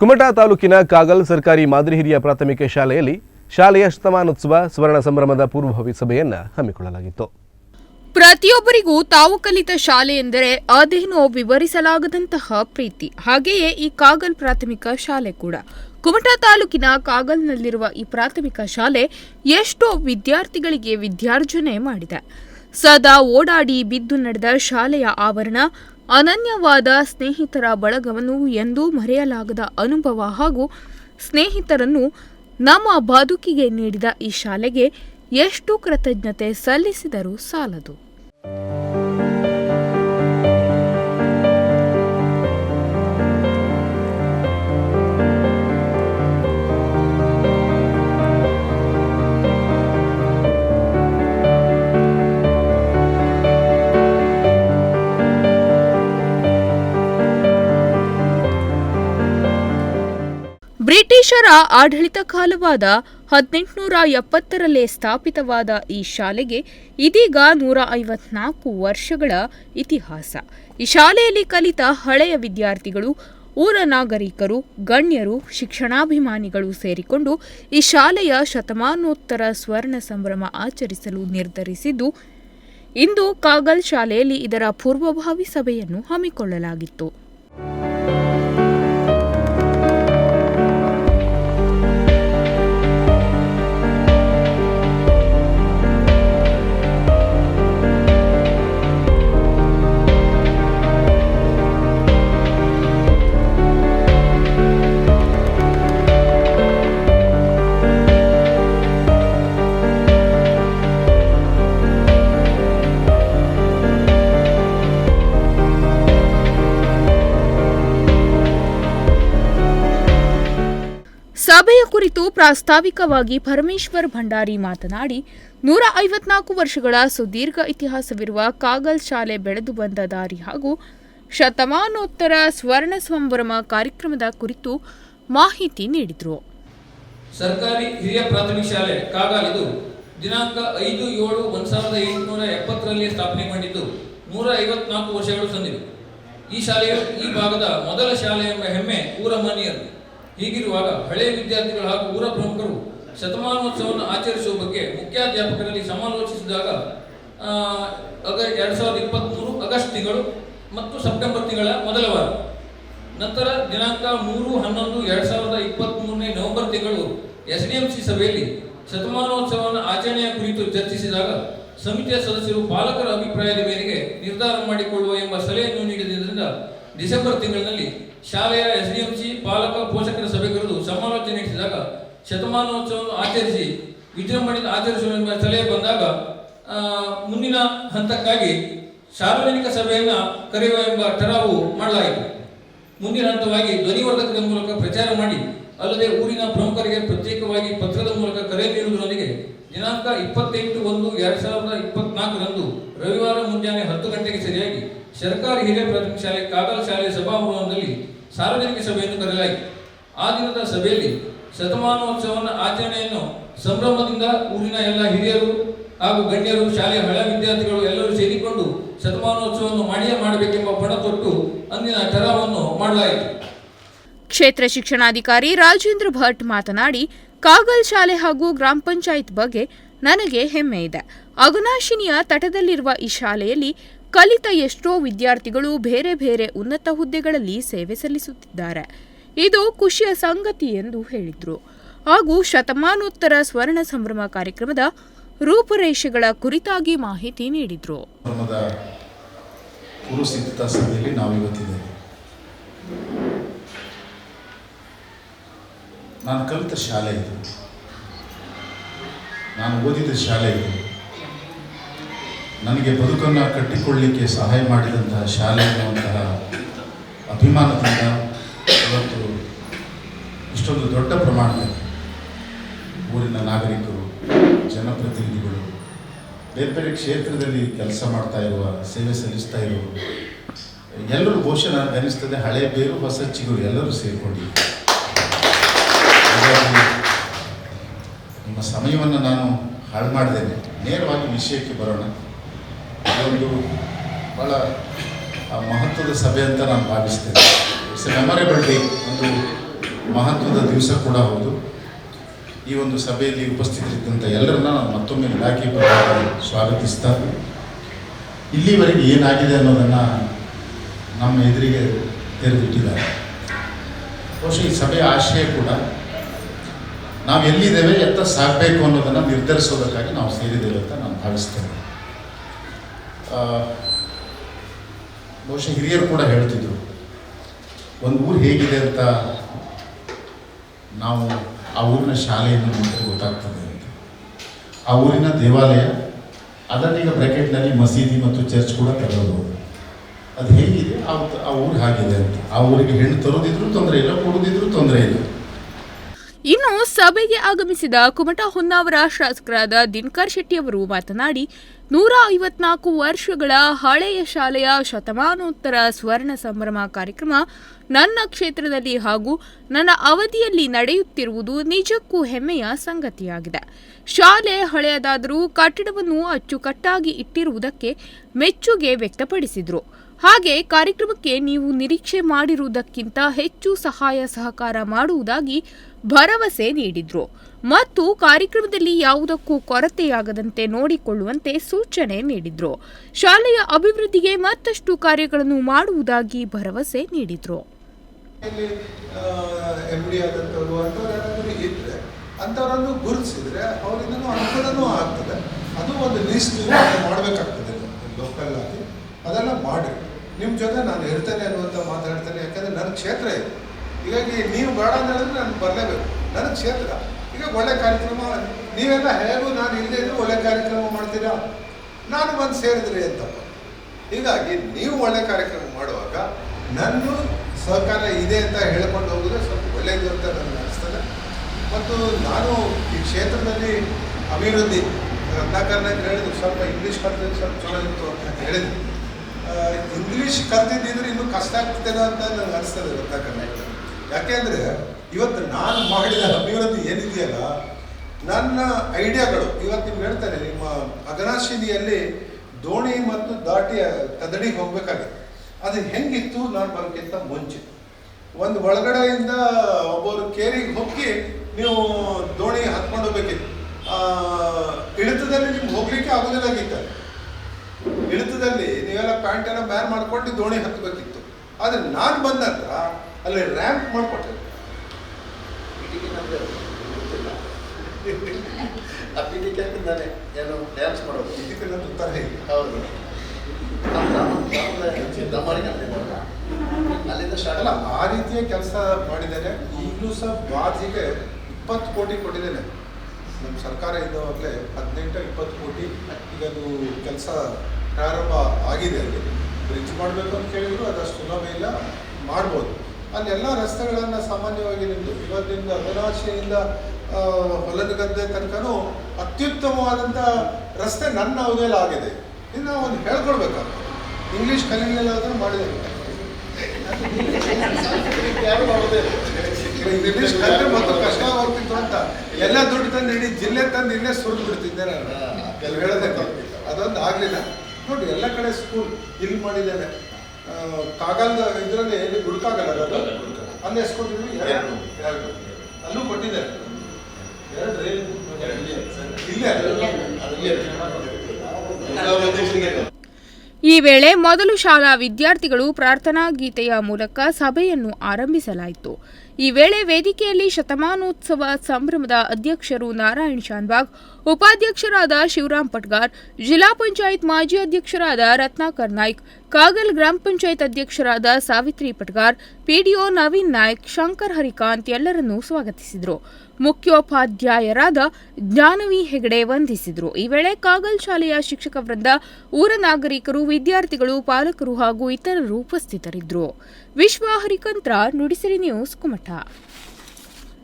ಕುಮಟಾ ತಾಲೂಕಿನ ಕಾಗಲ್ ಸರ್ಕಾರಿ ಮಾದರಿ ಹಿರಿಯ ಪ್ರಾಥಮಿಕ ಶಾಲೆಯಲ್ಲಿ ಶಾಲೆಯ ಶತಮಾನೋತ್ಸವ ಸ್ವರ್ಣ ಸಂಭ್ರಮದ ಪೂರ್ವಭಾವಿ ಸಭೆಯನ್ನು ಹಮ್ಮಿಕೊಳ್ಳಲಾಗಿತ್ತು. ಪ್ರತಿಯೊಬ್ಬರಿಗೂ ತಾವು ಕಲಿತ ಶಾಲೆ ಎಂದರೆ ಅದೇನೋ ವಿವರಿಸಲಾಗದಂತಹ ಪ್ರೀತಿ. ಹಾಗೆಯೇ ಈ ಕಾಗಲ್ ಪ್ರಾಥಮಿಕ ಶಾಲೆ ಕೂಡ. ಕುಮಟಾ ತಾಲೂಕಿನ ಕಾಗಲ್ನಲ್ಲಿರುವ ಈ ಪ್ರಾಥಮಿಕ ಶಾಲೆ ಎಷ್ಟೋ ವಿದ್ಯಾರ್ಥಿಗಳಿಗೆ ವಿದ್ಯಾರ್ಜನೆ ಮಾಡಿದೆ. ಸದಾ ಓಡಾಡಿ ಬಿದ್ದು ನಡೆದ ಶಾಲೆಯ ಆವರಣ ಅನನ್ಯವಾದ ಸ್ನೇಹಿತರ ಬಳಗವನ್ನು ಎಂದೂ ಮರೆಯಲಾಗದ ಅನುಭವ ಹಾಗೂ ಸ್ನೇಹಿತರನ್ನು ನಮ್ಮ ಬದುಕಿಗೆ ನೀಡಿದ ಈ ಶಾಲೆಗೆ ಎಷ್ಟು ಕೃತಜ್ಞತೆ ಸಲ್ಲಿಸಿದರೂ ಸಾಲದು. ಬ್ರಿಟಿಷರ ಆಡಳಿತ ಕಾಲವಾದ ಹದಿನೆಂಟುನೂರ ಎಪ್ಪತ್ತರಲ್ಲೇ ಸ್ಥಾಪಿತವಾದ ಈ ಶಾಲೆಗೆ ಇದೀಗ ನೂರ ಐವತ್ನಾಲ್ಕು ವರ್ಷಗಳ ಇತಿಹಾಸ. ಈ ಶಾಲೆಯಲ್ಲಿ ಕಲಿತ ಹಳೆಯ ವಿದ್ಯಾರ್ಥಿಗಳು, ಊರ ನಾಗರಿಕರು, ಗಣ್ಯರು, ಶಿಕ್ಷಣಾಭಿಮಾನಿಗಳು ಸೇರಿಕೊಂಡು ಈ ಶಾಲೆಯ ಶತಮಾನೋತ್ತರ ಸ್ವರ್ಣ ಸಂಭ್ರಮ ಆಚರಿಸಲು ನಿರ್ಧರಿಸಿದ್ದು, ಇಂದು ಕಾಗಲ್ ಶಾಲೆಯಲ್ಲಿ ಇದರ ಪೂರ್ವಭಾವಿ ಸಭೆಯನ್ನು ಹಮ್ಮಿಕೊಳ್ಳಲಾಗಿತ್ತು. ಪ್ರಾಸ್ತಾವಿಕವಾಗಿ ಪರಮೇಶ್ವರ್ ಭಂಡಾರಿ ಮಾತನಾಡಿ, ನೂರ ಐವತ್ನಾಲ್ಕು ವರ್ಷಗಳ ಸುದೀರ್ಘ ಇತಿಹಾಸವಿರುವ ಕಾಗಲ್ ಶಾಲೆ ಬೆಳೆದು ಬಂದ ದಾರಿ ಹಾಗೂ ಶತಮಾನೋತ್ತರ ಸ್ವರ್ಣ ಸಂಭ್ರಮ ಕಾರ್ಯಕ್ರಮದ ಕುರಿತು ಮಾಹಿತಿ ನೀಡಿದರು. ಸರ್ಕಾರಿ ಹಿರಿಯ ಪ್ರಾಥಮಿಕ ಶಾಲೆ ಕಾಗಲ್ ಇದು ದಿನಾಂಕ ಐದು ಏಳು ಒಂದು ಸಾವಿರದ ಎಂಟುನೂರ ಎಪ್ಪತ್ತರಲ್ಲಿ ಸ್ಥಾಪನೆಗೊಂಡಿದ್ದು ನೂರ ಐವತ್ನಾಲ್ಕು ವರ್ಷಗಳು ಸಂದಿವೆ ಈ ಶಾಲೆಯು ಈ ಭಾಗದ ಮೊದಲ ಶಾಲೆ ಎಂಬ ಹೆಮ್ಮೆ ಊರ ಹೀಗಿರುವಾಗ ಹಳೆಯ ವಿದ್ಯಾರ್ಥಿಗಳು ಹಾಗೂ ಊರ ಪ್ರಮುಖರು ಶತಮಾನೋತ್ಸವವನ್ನು ಆಚರಿಸುವ ಬಗ್ಗೆ ಮುಖ್ಯಾಧ್ಯಾಪಕರಲ್ಲಿ ಸಮಾಲೋಚಿಸಿದಾಗ ಎರಡು ಸಾವಿರದ ಇಪ್ಪತ್ತ್ಮೂರು ಆಗಸ್ಟ್ ತಿಂಗಳು ಮತ್ತು ಸೆಪ್ಟೆಂಬರ್ ತಿಂಗಳ ಮೊದಲ ವಾರ. ನಂತರ ದಿನಾಂಕ ಮೂರು ಹನ್ನೊಂದು ಎರಡು ಸಾವಿರದ ಇಪ್ಪತ್ತ್ಮೂರನೇ ನವೆಂಬರ್ ತಿಂಗಳು ಎಸ್ ಡಿ ಎಂ ಸಿ ಸಭೆಯಲ್ಲಿ ಶತಮಾನೋತ್ಸವವನ್ನು ಆಚರಣೆಯ ಕುರಿತು ಚರ್ಚಿಸಿದಾಗ ಸಮಿತಿಯ ಸದಸ್ಯರು ಪಾಲಕರ ಅಭಿಪ್ರಾಯದ ಮೇರೆಗೆ ನಿರ್ಧಾರ ಮಾಡಿಕೊಳ್ಳುವ ಎಂಬ ಸಲಹೆಯನ್ನು ನೀಡಿದ್ದರಿಂದ ಡಿಸೆಂಬರ್ ತಿಂಗಳಿನಲ್ಲಿ ಶಾಲೆಯ ಎಸ್ ಡಿ ಎಂ ಸಿ ಪಾಲಕ ಪೋಷಕರ ಸಭೆ ಕರೆದು ಸಮಾಲೋಚನೆ ನಡೆಸಿದಾಗ ಶತಮಾನೋತ್ಸವವನ್ನು ಆಚರಿಸಿ ವಿಜೃಂಭಣೆಯಿಂದ ಆಚರಿಸುವ ಸಲಹೆ ಬಂದಾಗ ಮುಂದಿನ ಹಂತಕ್ಕಾಗಿ ಸಾರ್ವಜನಿಕ ಸಭೆಯನ್ನು ಕರೆಯುವ ಎಂಬ ಠರಾವು ಮಾಡಲಾಯಿತು. ಮುಂದಿನ ಹಂತವಾಗಿ ಧ್ವನಿವರ್ಧಕದ ಮೂಲಕ ಪ್ರಚಾರ ಮಾಡಿ, ಅಲ್ಲದೆ ಊರಿನ ಪ್ರಮುಖರಿಗೆ ಪ್ರತ್ಯೇಕವಾಗಿ ಪತ್ರದ ಮೂಲಕ ಕರೆ ನೀಡುವುದರೊಂದಿಗೆ ದಿನಾಂಕ ಇಪ್ಪತ್ತೆಂಟು ಒಂದು ಎರಡು ಸಾವಿರದ ಇಪ್ಪತ್ನಾಲ್ಕರಂದು ರವಿವಾರ ಮುಂಜಾನೆ ಹತ್ತು ಗಂಟೆಗೆ ಸರಿಯಾಗಿ ಸರ್ಕಾರಿ ಹಿರಿಯ ಪ್ರಾಥಮಿಕ ಶಾಲೆ ಕಾಗಲ್ ಶಾಲೆ ಸಭಾಭವನದಲ್ಲಿ ಸಾರ್ವಜನಿಕ ಸಭೆಯನ್ನು ಕರೆಯಲಾಯಿತು ಆ ದಿನದ ಸಭೆಯಲ್ಲಿ ಶತಮಾನೋತ್ಸವನ ಆಚರಣೆಯನ್ನು ಸಂಭ್ರಮದಿಂದ ಊರಿನ ಎಲ್ಲ ಹಿರಿಯರು ಹಾಗೂ ಗಣ್ಯರು, ಶಾಲೆಯ ಹಳೆ ವಿದ್ಯಾರ್ಥಿಗಳು ಎಲ್ಲರೂ ಸೇರಿಕೊಂಡು ಶತಮಾನೋತ್ಸವವನ್ನು ಮಾಡಿಯೇ ಮಾಡಬೇಕೆಂಬ ಪಣ ತೊಟ್ಟು ಅಂದಿನ ಠರಾವನ್ನು ಮಾಡಲಾಯಿತು. ಕ್ಷೇತ್ರ ಶಿಕ್ಷಣಾಧಿಕಾರಿ ರಾಜೇಂದ್ರ ಭಟ್ ಮಾತನಾಡಿ, ಕಾಗಲ್ ಶಾಲೆ ಹಾಗೂ ಗ್ರಾಮ ಪಂಚಾಯತ್ ಬಗ್ಗೆ ನನಗೆ ಹೆಮ್ಮೆ ಇದೆ. ಅಗುನಾಶಿನಿಯ ತಟದಲ್ಲಿರುವ ಈ ಶಾಲೆಯಲ್ಲಿ ಕಲಿತ ಎಷ್ಟೋ ವಿದ್ಯಾರ್ಥಿಗಳು ಬೇರೆ ಬೇರೆ ಉನ್ನತ ಹುದ್ದೆಗಳಲ್ಲಿ ಸೇವೆ ಸಲ್ಲಿಸುತ್ತಿದ್ದಾರೆ. ಇದು ಖುಷಿಯ ಸಂಗತಿ ಎಂದು ಹೇಳಿದರು. ಹಾಗೂ ಶತಮಾನೋತ್ತರ ಸ್ವರ್ಣ ಸಂಭ್ರಮ ಕಾರ್ಯಕ್ರಮದ ರೂಪುರೇಷೆಗಳ ಕುರಿತಾಗಿ ಮಾಹಿತಿ ನೀಡಿದರು. ನಾನು ಕಲಿತ ಶಾಲೆ ಇದು. ನಾನು ಓದಿದ ಶಾಲೆ ಇದು. ನನಗೆ ಬದುಕನ್ನು ಕಟ್ಟಿಕೊಳ್ಳಲಿಕ್ಕೆ ಸಹಾಯ ಮಾಡಿದಂತಹ ಶಾಲೆ ಅನ್ನುವಂತಹ ಅಭಿಮಾನದಿಂದ ಇವತ್ತು ಇಷ್ಟೊಂದು ದೊಡ್ಡ ಪ್ರಮಾಣದಲ್ಲಿ ಊರಿನ ನಾಗರಿಕರು, ಜನಪ್ರತಿನಿಧಿಗಳು, ಬೇರೆ ಬೇರೆ ಕ್ಷೇತ್ರದಲ್ಲಿ ಕೆಲಸ ಮಾಡ್ತಾ ಇರುವ, ಸೇವೆ ಸಲ್ಲಿಸ್ತಾ ಇರುವ, ಎಲ್ಲರೂ ಘೋಷಣೆ ನನಗೆ ಅನಿಸ್ತದೆ ಹಳೆ ಬೇರು ಹೊಸ ಚಿಗುರು ಎಲ್ಲರೂ ಸೇರಿಕೊಂಡಿದ್ದಾರೆ ಹಾಗಾಗಿ ನಿಮ್ಮ ಸಮಯವನ್ನು ನಾನು ಹಾಳು ಮಾಡಿದ್ದೇನೆ. ನೇರವಾಗಿ ವಿಷಯಕ್ಕೆ ಬರೋಣ. ಭಾಳ ಆ, ಮಹತ್ವದ ಸಭೆ ಅಂತ ನಾನು ಭಾವಿಸ್ತೇನೆ. ಇಟ್ಸ್ ಎ ಮೆಮೊರೇಬಲ್ ಡೇ ಒಂದು ಮಹತ್ವದ ದಿವಸ ಕೂಡ ಹೌದು. ಈ ಒಂದು ಸಭೆಯಲ್ಲಿ ಉಪಸ್ಥಿತರಿದ್ದಂಥ ಎಲ್ಲರನ್ನ ನಾನು ಮತ್ತೊಮ್ಮೆ ಇಲಾಖೆ ಸ್ವಾಗತಿಸ್ತಾ ಇಲ್ಲಿವರೆಗೆ ಏನಾಗಿದೆ ಅನ್ನೋದನ್ನು ನಮ್ಮ ಎದುರಿಗೆ ತೆರೆದಿಟ್ಟಿದ್ದಾರೆ. ಬಹುಶಃ ಈ ಸಭೆಯ ಆಶಯ ಕೂಡ ನಾವು ಎಲ್ಲಿದ್ದೇವೆ ಎತ್ತ ಸಾಗಬೇಕು ಅನ್ನೋದನ್ನು ನಿರ್ಧರಿಸೋದಕ್ಕಾಗಿ ನಾವು ಸೇರಿದ್ದೇವೆ ಅಂತ ನಾನು ಭಾವಿಸ್ತೇನೆ. ಬಹುಶಃ ಹಿರಿಯರು ಕೂಡ ಹೇಳ್ತಿದ್ರು, ಒಂದು ಊರು ಹೇಗಿದೆ ಅಂತ ನಾವು ಆ ಊರಿನ ಶಾಲೆಯನ್ನು ನೋಡಿದ್ರೆ ಗೊತ್ತಾಗ್ತದೆ ಅಂತ. ಆ ಊರಿನ ದೇವಾಲಯ ಅದನ್ನೀಗ ಬ್ರ್ಯಾಕೆಟ್ನಲ್ಲಿ ಮಸೀದಿ ಮತ್ತು ಚರ್ಚ್ ಕೂಡ ತರಬಹುದು ಅದು ಹೇಗಿದೆ ಆ ಊರು ಹಾಗಿದೆ ಅಂತ. ಆ ಊರಿಗೆ ಹೆಣ್ಣು ತರೋದಿದ್ರು ತೊಂದರೆ ಇಲ್ಲ, ಕೊಡೋದಿದ್ರು ತೊಂದರೆ ಇಲ್ಲ. ಇನ್ನು ಸಭೆಗೆ ಆಗಮಿಸಿದ ಕುಮಟಾ ಹೊನ್ನಾವರ ಶಾಸಕರಾದ ದಿನಕರ್ ಶೆಟ್ಟಿ ಅವರು ಮಾತನಾಡಿ, ನೂರ ಐವತ್ನಾಲ್ಕು ವರ್ಷಗಳ ಹಳೆಯ ಶಾಲೆಯ ಶತಮಾನೋತ್ತರ ಸ್ವರ್ಣ ಸಂಭ್ರಮ ಕಾರ್ಯಕ್ರಮ ನನ್ನ ಕ್ಷೇತ್ರದಲ್ಲಿ ಹಾಗೂ ನನ್ನ ಅವಧಿಯಲ್ಲಿ ನಡೆಯುತ್ತಿರುವುದು ನಿಜಕ್ಕೂ ಹೆಮ್ಮೆಯ ಸಂಗತಿಯಾಗಿದೆ. ಶಾಲೆ ಹಳೆಯದಾದರೂ ಕಟ್ಟಡವನ್ನು ಅಚ್ಚುಕಟ್ಟಾಗಿ ಇಟ್ಟಿರುವುದಕ್ಕೆ ಮೆಚ್ಚುಗೆ ವ್ಯಕ್ತಪಡಿಸಿದರು. ಹಾಗೆ ಕಾರ್ಯಕ್ರಮಕ್ಕೆ ನೀವು ನಿರೀಕ್ಷೆ ಮಾಡಿರುವುದಕ್ಕಿಂತ ಹೆಚ್ಚು ಸಹಾಯ ಸಹಕಾರ ಮಾಡುವುದಾಗಿ ಭರವಸೆ ನೀಡಿದ್ರು. ಮತ್ತು ಕಾರ್ಯಕ್ರಮದಲ್ಲಿ ಯಾವುದಕ್ಕೂ ಕೊರತೆಯಾಗದಂತೆ ನೋಡಿಕೊಳ್ಳುವಂತೆ ಸೂಚನೆ ನೀಡಿದ್ರು. ಶಾಲೆಯ ಅಭಿವೃದ್ಧಿಗೆ ಮತ್ತಷ್ಟು ಕಾರ್ಯಗಳನ್ನು ಮಾಡುವುದಾಗಿ ಭರವಸೆ ನೀಡಿದ್ರು. ಅಂಥವರನ್ನು ಗುರುತಿಸಿದ್ರೆ ಅವರಿಂದನೂ ಅನುಕೂಲನೂ ಆಗ್ತದೆ. ಅದು ಒಂದು ಲಿಸ್ಟ್ ಮಾಡಬೇಕಾಗ್ತದೆ ಲೋಕಲ್ ಆಗಿ ಅದೆಲ್ಲ ಮಾಡಿ ನಿಮ್ಮ ಜೊತೆ ನಾನು ಇರ್ತೇನೆ ಅನ್ನುವಂಥ ಮಾತಾಡ್ತೇನೆ, ಯಾಕಂದರೆ ನನ್ನ ಕ್ಷೇತ್ರ ಇದೆ. ಹೀಗಾಗಿ ನೀವು ಬೇಡ ಅಂತ ಹೇಳಿದ್ರೆ ನಾನು ಬರಲೇಬೇಕು. ನನ್ನ ಕ್ಷೇತ್ರ. ಈಗ ಒಳ್ಳೆ ಕಾರ್ಯಕ್ರಮ, ನೀವೆಲ್ಲ ಹೇಗೂ ನಾನು ಇಲ್ಲದೆ ಇದ್ದರೂ ಒಳ್ಳೆ ಕಾರ್ಯಕ್ರಮ ಮಾಡ್ತೀರಾ? ನಾನು ಬಂದು ಸೇರಿದ್ರಿ ಅಂತ ಹೀಗಾಗಿ ನೀವು ಒಳ್ಳೆ ಕಾರ್ಯಕ್ರಮ ಮಾಡುವಾಗ ನನ್ನ ಸಹಕಾರ ಇದೆ ಅಂತ ಹೇಳ್ಕೊಂಡು ಹೋಗಿದ್ರೆ ಸ್ವಲ್ಪ ಒಳ್ಳೆಯದು ಅಂತ ನನಗೆ ಅನಿಸ್ತದೆ. ಮತ್ತು ನಾನು ಈ ಕ್ಷೇತ್ರದಲ್ಲಿ ಅಭಿವೃದ್ಧಿ ರತ್ನಾಕರ್ನಾಗ್ ಹೇಳಿದ್ರು, ಸ್ವಲ್ಪ ಇಂಗ್ಲೀಷ್ ಕಲ್ತಿದ್ದು ಸ್ವಲ್ಪ ಚೆನ್ನಾಗಿತ್ತು ಅಂತ ಹೇಳಿದ್ರು. ಇಂಗ್ಲೀಷ್ ಕಲ್ತಿದ್ದಿದ್ರೆ ಇನ್ನೂ ಕಷ್ಟ ಆಗ್ತದೆ ಅಂತ ನನಗೆ ಅನಿಸ್ತದೆ ಗೊತ್ತಾಗಲ್ಲ ಯಾಕೆಂದರೆ ಇವತ್ತು ನಾನು ಮಾಡಿದ ಅಭಿವೃದ್ಧಿ ಏನಿದೆಯಲ್ಲ, ನನ್ನ ಐಡಿಯಾಗಳು, ಇವತ್ತು ನಿಮ್ಗೆ ಹೇಳ್ತಾರೆ ನಿಮ್ಮ ಅಗನಾಶಿನಿಯಲ್ಲಿ ದೋಣಿ ಮತ್ತು ದಾಟಿ ಕದಡಿಗೆ ಹೋಗ್ಬೇಕಾಗಿತ್ತು ಅದು ಹೆಂಗಿತ್ತು ನಾನು ಬರೋಕ್ಕಿಂತ ಮುಂಚೆ. ಒಂದು ಒಳಗಡೆಯಿಂದ ಒಬ್ಬರು ಕೇರಿಗೆ ಹೊಕ್ಕಿ ನೀವು ದೋಣಿ ಹತ್ಕೊಂಡು ಹೋಗ್ಬೇಕಿತ್ತು. ಇಳಿತದಲ್ಲಿ ನಿಮ್ಗೆ ಹೋಗ್ಲಿಕ್ಕೆ ಆಗೋದಿಲ್ಲ ಇಳಿತದಲ್ಲಿ ನೀವೆಲ್ಲ ಪ್ಯಾಂಟ್ ಎಲ್ಲ ಬ್ಯಾನ್ ಮಾಡ್ಕೊಂಡು ದೋಣಿ ಹತ್ತಬೇಕಿತ್ತು. ಆದರೆ ನಾನು ಬಂದ ನಂತರ ಅಲ್ಲಿ ರ್ಯಾಂಪ್ ಮಾಡಿಕೊಟ್ಟೆ. ನಾನೇ ಏನು ಡ್ಯಾನ್ಸ್ ಮಾಡೋದು. ಇದಕ್ಕೆ ನನ್ನ ಉತ್ತರ ಹೇಗೆ ಹೌದು. ನಮ್ಮ ನಮ್ಮ- ನಮ್ಮ- ಅಲ್ಲಿಂದ ಅಲ್ಲ ಆ ರೀತಿಯ ಕೆಲಸ ಮಾಡಿದ್ದೇನೆ. ಈಗಲೂ ಸಹ ಬಾಜಿಗೆ ಇಪ್ಪತ್ತು ಕೋಟಿ ಕೊಟ್ಟಿದ್ದೇನೆ. ನಮ್ಮ ಸರ್ಕಾರ ಇದ್ದಾಗಲೇ ಹದಿನೆಂಟು ಇಪ್ಪತ್ತು ಕೋಟಿ. ಈಗ ಅದು ಕೆಲಸ ಪ್ರಾರಂಭ ಆಗಿದೆ ಅಲ್ಲಿ. ಬ್ರಿಡ್ಜ್ ಮಾಡಬೇಕು ಅಂತ ಕೇಳಿದ್ರು ಅದಷ್ಟು ಸುಲಭ ಇಲ್ಲ ಮಾಡ್ಬೋದು. ಅಲ್ಲೆಲ್ಲ ರಸ್ತೆಗಳನ್ನು ಸಾಮಾನ್ಯವಾಗಿ ನಿಮ್ಮದು ಇವತ್ತಿನಿಂದ ಅವಿನಾಶಿಯಿಂದ ಆ, ಹೊಲದ ಗದ್ದೆ ತನಕನೂ ಅತ್ಯುತ್ತಮವಾದಂಥ ರಸ್ತೆ ನನ್ನ ಅವಧಿಯಲ್ಲಿ ಆಗಿದೆ. ಇನ್ನು ನಾವು ಒಂದು ಹೇಳ್ಕೊಳ್ಬೇಕಾಗ್ತದೆ ಇಂಗ್ಲೀಷ್ ಕಲಿಯಲಿಲ್ಲ ಆದರೂ ಮಾಡಿದೆ. ಇಂಗ್ಲಿಷ್ ಕಲಿತ್ರೆ ಮತ್ತು ಕಷ್ಟವಾಗ್ತಿತ್ತು ಅಂತ. ಎಲ್ಲ ದುಡ್ಡು ತಂದು ಇಡೀ ಜಿಲ್ಲೆ ತಂದು ಇಲ್ಲೇ ಸುರಿದು ಬಿಡ್ತಿದ್ದೆ ನಾನು. ಕೆಲವು ಹೇಳೋದಕ್ಕೆ ಅದೊಂದು ಆಗಲಿಲ್ಲ. ನೋಡಿ ಎಲ್ಲ ಕಡೆ ಸ್ಕೂಲ್ ಇಲ್ಲಿ ಮಾಡಿದ್ದೇನೆ. ಕಾಗಲ್ದ ಇದರಲ್ಲಿ ಎಲ್ಲಿ ಗುಡ್ಕಾಗಲ್ಲ ಅದು? ಅಲ್ಲಿ ಎಷ್ಟು ಕೊಟ್ಟಿದ್ವಿ ಎರಡು. ಎರಡು. ಅಲ್ಲೂ ಕೊಟ್ಟಿದ್ದಾರೆ ಎರಡು ರೈಲ್ ಇಲ್ಲೇ. ಅದರಲ್ಲಿ ಈ ವೇಳೆ ಮೊದಲು ಶಾಲಾ ವಿದ್ಯಾರ್ಥಿಗಳು ಪ್ರಾರ್ಥನಾ ಗೀತೆಯ ಮೂಲಕ ಸಭೆಯನ್ನು ಆರಂಭಿಸಲಾಯಿತು. ಈ ವೇಳೆ ವೇದಿಕೆಯಲ್ಲಿ ಶತಮಾನೋತ್ಸವ ಸಂಭ್ರಮದ ಅಧ್ಯಕ್ಷರು ನಾರಾಯಣ್ ಶಾನ್ಬಾಗ್ ಉಪಾಧ್ಯಕ್ಷರಾದ ಶಿವರಾಮ್ ಪಟ್ಗಾರ್, ಜಿಲ್ಲಾ ಪಂಚಾಯತ್ ಮಾಜಿ ಅಧ್ಯಕ್ಷರಾದ ರತ್ನಾಕರ್ ನಾಯ್ಕ್, ಕಾಗಲ್ ಗ್ರಾಮ ಪಂಚಾಯತ್ ಅಧ್ಯಕ್ಷರಾದ ಸಾವಿತ್ರಿ ಪಟ್ಗಾರ್, ಪಿಡಿಒ ನವೀನ್ ನಾಯ್ಕ್, ಶಂಕರ್ ಹರಿಕಾಂತ್ ಎಲ್ಲರನ್ನೂ ಸ್ವಾಗತಿಸಿದರು. ಮುಖ್ಯೋಪಾಧ್ಯಾಯರಾದ ಜ್ಞಾನವಿ ಹೆಗಡೆ ವಂದಿಸಿದರು. ಈ ವೇಳೆ ಕಾಗಲ್ ಶಾಲೆಯ ಶಿಕ್ಷಕ ವೃಂದ, ಊರ ನಾಗರಿಕರು, ವಿದ್ಯಾರ್ಥಿಗಳು, ಪಾಲಕರು ಹಾಗೂ ಇತರರು ಉಪಸ್ಥಿತರಿದ್ದರು. ವಿಶ್ವ ಹರಿಕಂತ್ರ ನುಡಿಸಿರಿ ನ್ಯೂಸ್ ಕುಮಠ